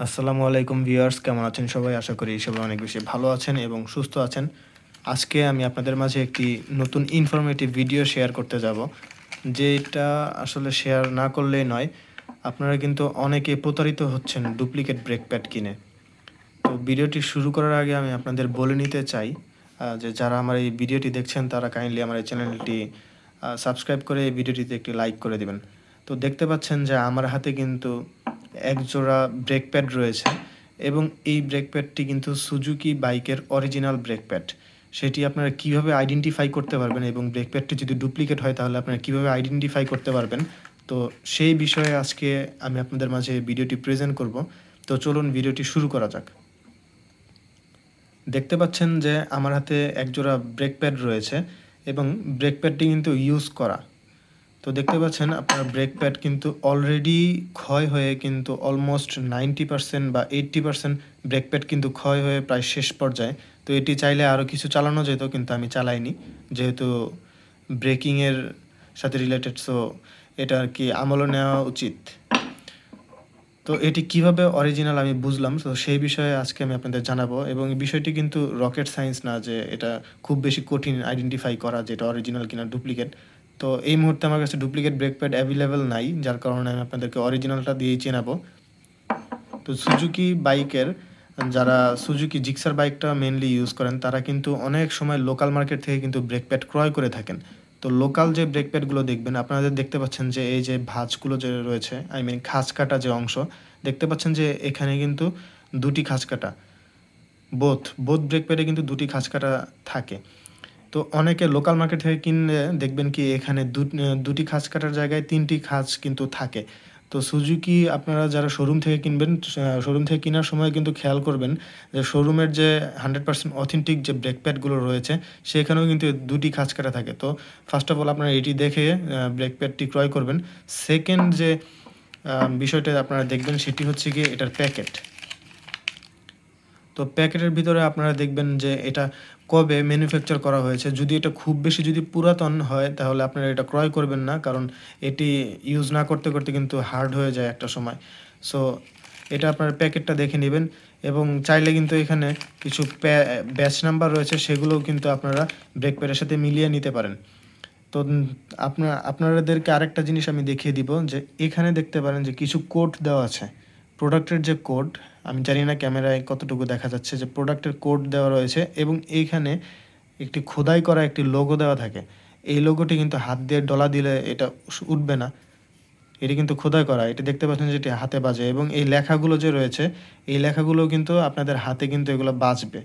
আসসালামু আলাইকুম ভিউয়ার্স, কেমন আছেন সবাই? আশা করি সবাই অনেক বেশি ভালো আছেন এবং সুস্থ আছেন। আজকে আমি আপনাদের মাঝে একটি নতুন ইনফরমেটিভ ভিডিও শেয়ার করতে যাব, যেটা আসলে শেয়ার না করলেই নয়, আপনারা কিন্তু অনেকে প্রতারিত হচ্ছেন ডুপ্লিকেট ব্রেক প্যাড কিনে। তো ভিডিওটি শুরু করার আগে আমি আপনাদের বলে নিতে চাই যে যারা আমার এই ভিডিওটি দেখছেন, তারা কাইন্ডলি আমার এই চ্যানেলটি সাবস্ক্রাইব করে এই ভিডিওটিতে একটি লাইক করে দিবেন। তো দেখতে পাচ্ছেন যে আমার হাতে কিন্তু এক জোড়া ব্রেক প্যাড রয়েছে এবং এই ব্রেক প্যাডটি কিন্তু সুজুকি বাইকের অরিজিনাল ব্রেক প্যাড সেটি আপনারা কীভাবে আইডেন্টিফাই করতে পারবেন এবং ব্রেক প্যাডটি যদি ডুপ্লিকেট হয় তাহলে আপনারা কীভাবে আইডেন্টিফাই করতে পারবেন? তো সেই বিষয়ে আজকে আমি আপনাদের মাঝে ভিডিওটি প্রেজেন্ট করব। তো চলুন ভিডিওটি শুরু করা যাক। দেখতে পাচ্ছেন যে আমার হাতে একজোড়া ব্রেক প্যাড রয়েছে এবং ব্রেক প্যাডটি কিন্তু ইউজ করা। তো দেখতে পাচ্ছেন আপনার ব্রেক প্যাড কিন্তু অলরেডি ক্ষয় হয়ে কিন্তু অলমোস্ট নাইনটি পার্সেন্ট বা এইট্টি পার্সেন্ট ব্রেক প্যাড কিন্তু ক্ষয় হয়ে প্রায় শেষ পর্যায়ে। তো এটি চাইলে আরও কিছু চালানো যেত কিন্তু আমি চালাইনি। যেহেতু ব্রেকিংয়ের সাথে রিলেটেড সো এটা আর কি আমলও নেওয়া উচিত। তো এটি কীভাবে অরিজিনাল আমি বুঝলাম, তো সেই বিষয়ে আজকে আমি আপনাদের জানাব। এবং বিষয়টি কিন্তু রকেট সায়েন্স না যে এটা খুব বেশি কঠিন আইডেন্টিফাই করা যে এটা অরিজিনাল কিনা ডুপ্লিকেট তো এই মুহূর্তে আমার কাছে ডুপ্লিকেট ব্রেক প্যাড অ্যাভেলেবেল নাই, যার কারণে আমি আপনাদেরকে অরিজিনালটা দিয়েই চেনাবো তো সুজুকি বাইকের যারা সুজুকি জিক্সার বাইকটা মেনলি ইউজ করেন, তারা কিন্তু অনেক সময় লোকাল মার্কেট থেকে কিন্তু ব্রেক প্যাড ক্রয় করে থাকেন। তো লোকাল যে ব্রেক প্যাডগুলো দেখবেন আপনাদের দেখতে পাচ্ছেন যে এই যে ভাঁজগুলো যে রয়েছে আই মিন খাঁজ কাটা যে অংশ, দেখতে পাচ্ছেন যে এখানে কিন্তু দুটি খাঁজ কাটা বোথ বোথ ব্রেক প্যাডে কিন্তু দুটি খাঁজ কাটা থাকে। তো অনেকে লোকাল মার্কেট থেকে কিনলে দেখবেন কি এখানে দুটি খাঁজ কাটার জায়গায় তিনটি খাঁজ কিন্তু থাকে। তো সুজুকি আপনারা যারা শোরুম থেকে কিনবেন শোরুম থেকে কেনার সময় কিন্তু খেয়াল করবেন যে শোরুমের যে হান্ড্রেড পার্সেন্ট অথেন্টিক যে ব্রেক প্যাডগুলো রয়েছে, সেখানেও কিন্তু দুটি খাঁজ কাটা থাকে। তো ফার্স্ট অফ অল আপনারা এটি দেখে ব্রেক প্যাডটি ক্রয় করবেন। সেকেন্ড যে বিষয়টা আপনারা দেখবেন সেটি হচ্ছে গিয়ে এটার প্যাকেট তো প্যাকেটের ভিতরে আপনারা দেখবেন যে এটা কবে ম্যানুফ্যাকচার করা হয়েছে? যদি এটা খুব বেশি যদি পুরাতন হয়, তাহলে আপনারা এটা ক্রয় করবেন না, কারণ এটি ইউজ না করতে করতে কিন্তু হার্ড হয়ে যায় একটা সময়। সো এটা আপনার প্যাকেটটা দেখে নেবেন এবং চাইলে কিন্তু এখানে কিছু ব্যাচ নাম্বার রয়েছে, সেগুলোও কিন্তু আপনারা ব্রেক প্যাডের সাথে মিলিয়ে নিতে পারেন। তো আপনার আপনাদেরকে আরেকটা জিনিস আমি দেখিয়ে দিব যে, এখানে দেখতে পারেন যে কিছু কোড দেওয়া আছে। প্রোডাক্টের যে কোড আমি জানি না ক্যামেরায় কতটুকু দেখা যাচ্ছে যে প্রোডাক্টের কোড দেওয়া রয়েছে এবং এইখানে একটি খোদাই করা একটি লোগো দেওয়া থাকে। এই লোগোটি কিন্তু হাত দিয়ে ডলা দিলে এটা উঠবে না। এটি কিন্তু খোদাই করা। এটি দেখতে পাচ্ছেন যে এটি হাতে বাজে এবং এই লেখাগুলো যে রয়েছে, এই লেখাগুলো কিন্তু আপনাদের হাতে কিন্তু এগুলো বাজবে।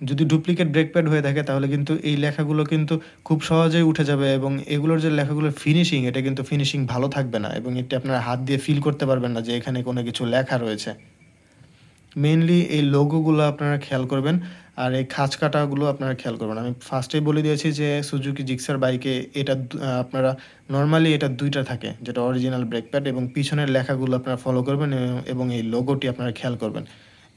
যদি ডুপ্লিকেট ব্রেক প্যাড হয়ে থাকে, তাহলে কিন্তু এই লেখাগুলো কিন্তু খুব সহজেই উঠে যাবে এবং এগুলোর যে লেখাগুলোর ফিনিশিং এটা কিন্তু ফিনিশিং ভালো থাকবে না এবং এটি আপনারা হাত দিয়ে ফিল করতে পারবেন না যে এখানে কোনো কিছু লেখা রয়েছে। মেনলি এই লোগোগুলো আপনারা খেয়াল করবেন আর এই খাঁজ কাটাগুলো আপনারা খেয়াল করবেন। আমি ফার্স্টেই বলে দিয়েছি যে সুজুকি জিক্সার বাইকে এটা আপনারা নর্মালি এটা দুইটা থাকে, যেটা অরিজিনাল ব্রেক প্যাড এবং পিছনের লেখাগুলো আপনারা ফলো করবেন এবং- এই লোগোটি আপনারা খেয়াল করবেন।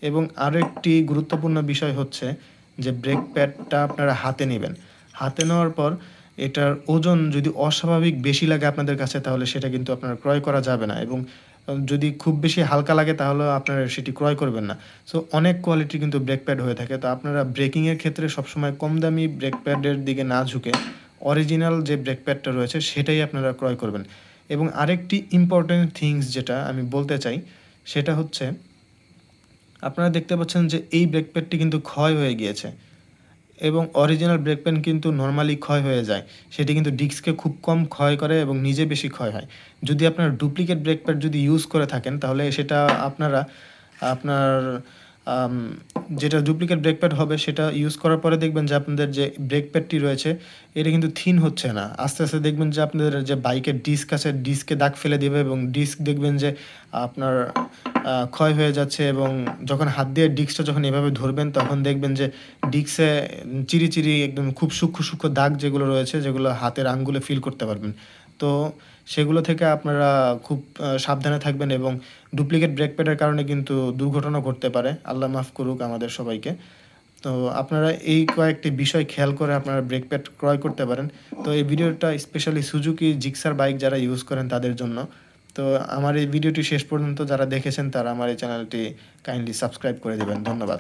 এবং আরও একটি গুরুত্বপূর্ণ বিষয় হচ্ছে যে ব্রেক প্যাডটা আপনারা হাতে নেবেন। হাতে নেওয়ার পর এটার ওজন যদি অস্বাভাবিক বেশি লাগে আপনাদের কাছে, তাহলে সেটা কিন্তু আপনার ক্রয় করা যাবে না এবং যদি খুব বেশি হালকা লাগে তাহলে আপনারা সেটি ক্রয় করবেন না। সো অনেক কোয়ালিটি কিন্তু ব্রেক প্যাড হয়ে থাকে। তো আপনারা ব্রেকিংয়ের ক্ষেত্রে সবসময় কম দামি ব্রেক প্যাডের দিকে না ঝুঁকে অরিজিনাল যে ব্রেক প্যাডটা রয়েছে, সেটাই আপনারা ক্রয় করবেন। এবং আরেকটি ইম্পর্টেন্ট থিংস যেটা আমি বলতে চাই, সেটা হচ্ছে, আপনারা দেখতে পাচ্ছেন যে এই ব্রেক প্যাডটি কিন্তু ক্ষয় হয়ে গিয়েছে। এবং অরিজিনাল ব্রেক প্যাড কিন্তু নর্মালি ক্ষয় হয়ে যায়। সেটি কিন্তু ডিস্ককে খুব কম ক্ষয় করে এবং নিজে বেশি ক্ষয় হয়। যদি আপনার ডুপ্লিকেট ব্রেক প্যাড যদি ইউজ করে থাকেন, তাহলে সেটা আপনারা, আপনার যেটা ডুপ্লিকেট ব্রেক প্যাড হবে সেটা ইউজ করার পরে দেখবেন যে আপনাদের যে ব্রেক প্যাডটি রয়েছে, এটা কিন্তু থিন হচ্ছে না। আস্তে আস্তে দেখবেন যে আপনাদের যে বাইকের ডিস্ক আছে ডিস্কে দাগ ফেলে দেবে এবং ডিস্ক দেখবেন যে আপনার ক্ষয় হয়ে যাচ্ছে এবং যখন হাত দিয়ে ডিস্কটা যখন এভাবে ধরবেন, তখন দেখবেন যে ডিস্কে চিরি একদম খুব সূক্ষ্ম সূক্ষ্ম দাগ যেগুলো রয়েছে, যেগুলো হাতের আঙ্গুলে ফিল করতে পারবেন। তো সেগুলো থেকে আপনারা খুব সাবধানে থাকবেন এবং ডুপ্লিকেট ব্রেক প্যাডের কারণে কিন্তু দুর্ঘটনা ঘটতে পারে। আল্লাহ মাফ করুক আমাদের সবাইকে। তো আপনারা এই কয়েকটি বিষয় খেয়াল করে আপনারা ব্রেক প্যাড ক্রয় করতে পারেন। তো এই ভিডিওটা স্পেশালি সুজুকি জিক্সার বাইক যারা ইউজ করেন তাদের জন্য। তো আমার এই ভিডিওটি শেষ পর্যন্ত যারা দেখেছেন তারা আমার এই চ্যানেলটি কাইন্ডলি সাবস্ক্রাইব করে দেবেন। ধন্যবাদ।